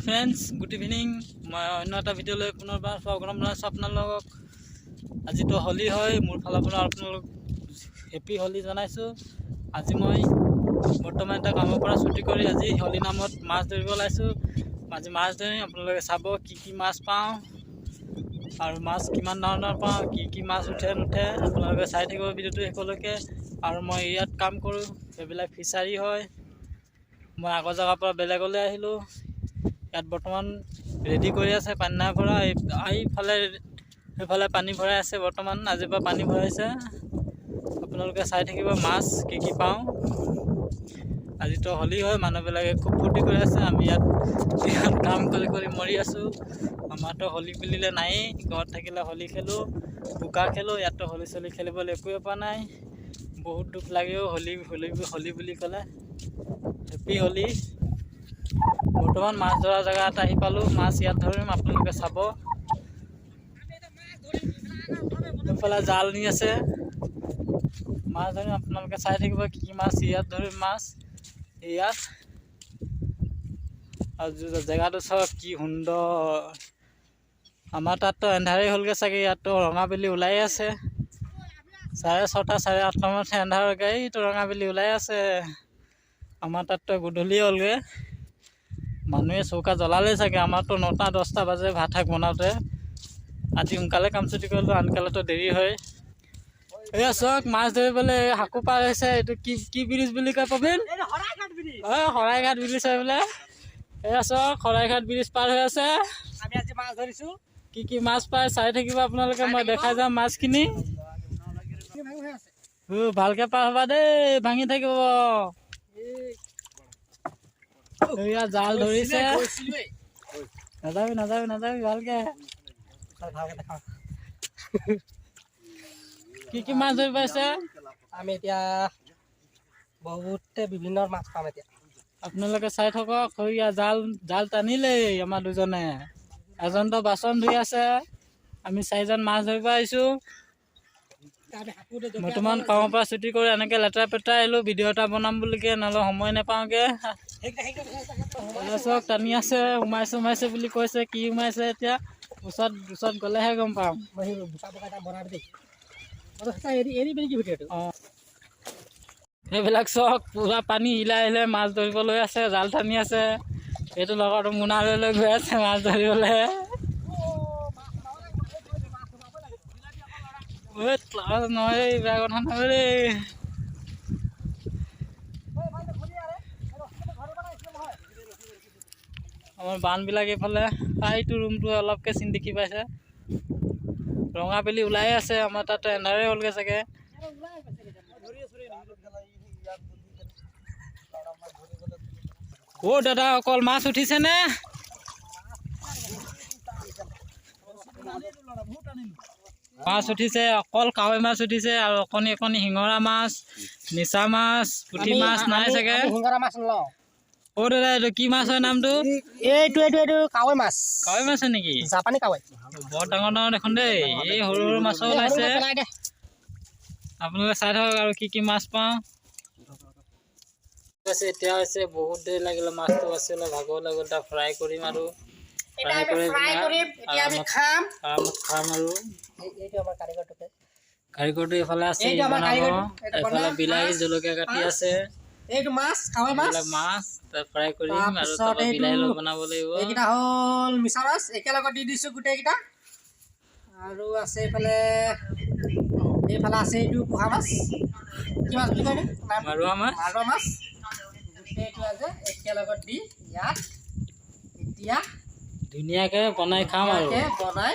High friends good evening মই অন্য এটা ভিডিঅ'লৈ পুনৰবাৰ স্বাগতম জনাইছোঁ আপোনালোকক আজিতো হোলী হয়, মোৰ ফালৰ পৰা আপোনালোক হেপী হোলী জনাইছোঁ। আজি মই বৰ্তমান এটা কামৰ পৰা ছুটি কৰি আজি হোলী নামত মাছ ধৰিব ওলাইছোঁ। আজি মাছ ধৰিম আপোনালোকে চাব কি কি মাছ পাওঁ আৰু মাছ কিমান ধৰণৰ পাওঁ, কি কি মাছ উঠে, নুঠে, আপোনালোকে চাই থাকিব ভিডিঅ'টো শেষলৈকে। আৰু মই ইয়াত কাম কৰোঁ সেইবিলাক ফিচাৰী হয়। মই আগৰ জেগাৰ পৰা বেলেগলৈ আহিলোঁ। ইয়াত বৰ্তমান ৰেডি কৰি আছে পানী নাই ভৰা এইফালে সেইফালে পানী ভৰাই আছে বৰ্তমান, আজিৰ পৰা পানী ভৰাইছে। আপোনালোকে চাই থাকিব মাছ, কি কি পাওঁ। আজিতো হোলী হয়, মানুহবিলাকে খুব ফূৰ্তি কৰি আছে। আমি ইয়াত ইয়াত কাম কৰি কৰি মৰি আছোঁ। আমাৰতো হোলী বুলিলে নায়েই, ঘৰত থাকিলে হোলী খেলোঁ, বোকা খেলোঁ ইয়াততো হোলী চলী খেলিবলৈ একোৱে পোৱা নাই। বহুত দুখ লাগেও, হোলী হোলী হোলী বুলি ক'লে। হেপী হোলী। বৰ্তমান মাছ ধৰা জেগা এটা আহি পালোঁ। মাছ ইয়াত ধৰিম আপোনালোকে চাব। এইফালে জাল নি আছে। মাছ ধৰিম, আপোনালোকে চাই থাকিব কি কি মাছ, ইয়াত ধৰিম মাছ, ইয়াত। আৰু জেগাটো চাওক কি সুন্দৰ। আমাৰ তাততো এন্ধাৰেই হ'লগৈ চাগে, ইয়াততো ৰঙাবেলি ওলাই আছে। চাৰে ছটা, চাৰে আঠটামানত এন্ধাৰকৈ এইটো ৰঙাবেলি ওলাই আছে। আমাৰ তাততো গধূলি হ'লগৈ। মানুহে চৌকা জ্বলালেই চাগে আমাৰতো নটা দহটা বাজে ভাত শাক বনাওঁতে। আজি সোনকালে কাম ছুটি কৰিলোঁ আনকালেতো দেৰি হয়। এয়া চাওক মাছ ধৰিবলৈ হাকু পাৰ হৈছে এইটো কি কি ব্ৰিজ বুলি কয় প্ৰবীণ? অঁ শৰাইঘাট ব্ৰিজ হয় বোলে। এয়া চাওক শৰাইঘাট ব্ৰিজ পাৰ হৈ আছে। আমি আজি মাছ ধৰিছো। কি কি মাছ পায় চাই থাকিব আপোনালোকে মই দেখাই যাম মাছখিনি। ভালকে পাৰ হ'বা দেই ভাঙি থাকিব। এয়া জাল ধৰিছে। নাযাবি নাযাবি নাযাবি ভালকে। কি কি মাছ ধৰি পাইছে আমি এতিয়া বহুতে বিভিন্ন মাছ পাম এতিয়া। আপোনালোকে চাই থাকক সৰিয়া জাল জাল টানিলেই আমাৰ দুজনে। এজনতো বাচন ধুই আছে। আমি চাৰিজন মাছ ধৰিব আহিছোঁ। বৰ্তমান কামৰ পৰা ছুটি কৰি এনেকৈ লেতেৰা পেতেৰা আহিলোঁ ভিডিঅ' এটা বনাম বুলিকে নহ'লে সময় নাপাওঁগৈ। চক টানি আছে সোমাইছে সোমাইছে বুলি কৈছে কি সোমাইছে এতিয়া ওচৰত ওচৰত গ'লেহে গম পাম। অঁ সেইবিলাক চক পূৰা পানী হিলাই হিলাই মাছ ধৰিবলৈ আছে জাল টানি আছে। এইটো লগতো মোনা লৈ লৈ গৈ আছে মাছ ধৰিবলৈ। ঐ ক্লাছ নহয় দেই, বেয়া কথা নহয় দেই আমাৰ বানবিলাক এইফালে এইটো ৰুমটো অলপকৈ চিন দেখি পাইছে। ৰঙাবেলি ওলাই আছে আমাৰ তাত এন্ধাৰে হ'লগৈ চাগে। অ' দাদা অকল মাছ উঠিছেনে মাছ উঠিছে অকল কাৱৈ মাছ উঠিছে আৰু অকণি অকণি শিঙৰা মাছ নিচা মাছ পুঠি মাছ নাই চাগে। শিঙৰা মাছ নলওঁ। অ' দাদা এইটো কি মাছ হয় নামটো? এইটো এইটো এইটো কাৱৈ মাছ। কাৱৈ মাছ নেকি? জাপানী কাৱৈ। বৰ ডাঙৰ ডাঙৰ দেখোন দেই। এই সৰু সৰু মাছো ওলাইছে। আপোনালোকে চাই থাকক আৰু কি কি মাছ পাওঁ। আছে এতিয়া হৈছে বহুত দেৰি লাগিলে মাছটো আছিলে ভাগৰ লাগিল তাক ফ্ৰাই কৰিম আৰু। ফ্ৰাই আমি পেলাই কৰিম এতিয়া আমি খাম। আৰামত খাম আৰু এইটো আমাৰ কাৰিকৰটোকে। কাৰিকৰটো এইফালে আছে এইটো আমাৰ কাৰিকৰ, এইটো বিলাহী জলকীয়া কাটি আছে। এইটো মাছ কাৱৈ মাছ। মাছ ফ্ৰাই কৰিম আৰু এইটো- বিলাহী লগত বনাব লাগিব। এইকেইটা হ'ল মিছা মাছ একেলগত দি দিছোঁ গোটেইকেইটা। আৰু আছে এইফালে এইফালে আছে এইটো পোহা মাছ। কি মাছ বুলি কয়নে মাৰুৱা মাছ। মাগুৰ মাছ। গোটেইটো আছে একেলগত দি ইয়াত এতিয়া ধুনীয়াকৈ বনাই খাম আৰু। বনাই।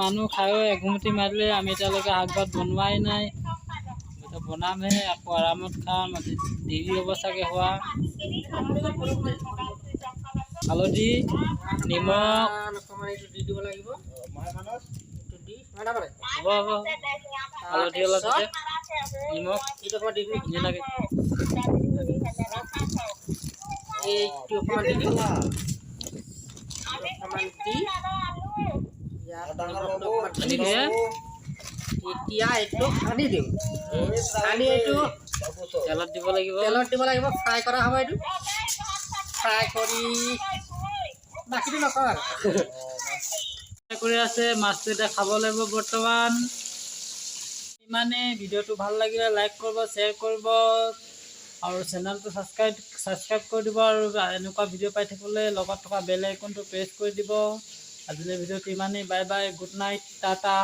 মানুহ খায়ো এঘুমুটি মাৰিলে আমি এতিয়ালৈকে শাক ভাত বনোৱাই নাই। বনামহে আকৌ আৰামত খাম আজি দেৰি হ'ব চাগে হোৱা। হালধি নিমখ। নাই বাৰু? হ'ব হ'ব। হালধি অলপ নিমখ এইটো অকণমান দি দিম ধুনীয়াকৈ এইটো অকণমান দি দিম অকণমান দি। দিয়ে এতিয়া এইটো সানি দিওঁ সানি এইটো তেলত দিব লাগিব। তেলত দিব লাগিব ফ্ৰাই কৰা হ'ব এইটো। ফ্ৰাই কৰি বাকীটো নকওঁ আৰু। ফ্ৰাই কৰি আছে মাছটো এতিয়া খাব লাগিব বৰ্তমান। ইমানেই। ভিডিঅ'টো ভালো লাগিলে লাইক কৰিব শ্বেয়াৰ কৰিব। আৰু চেনেলটো ছাবস্ক্ৰাইব ছাবস্ক্ৰাইব কৰি দিব আৰু এনেকুৱা ভিডিঅ' পাই থাকিবলৈ লগত থকা বেল আইকনটো প্ৰেছ কৰি দিব। আজিলৈ ভিডিঅ'টো ইমানেই bye bye good night tata.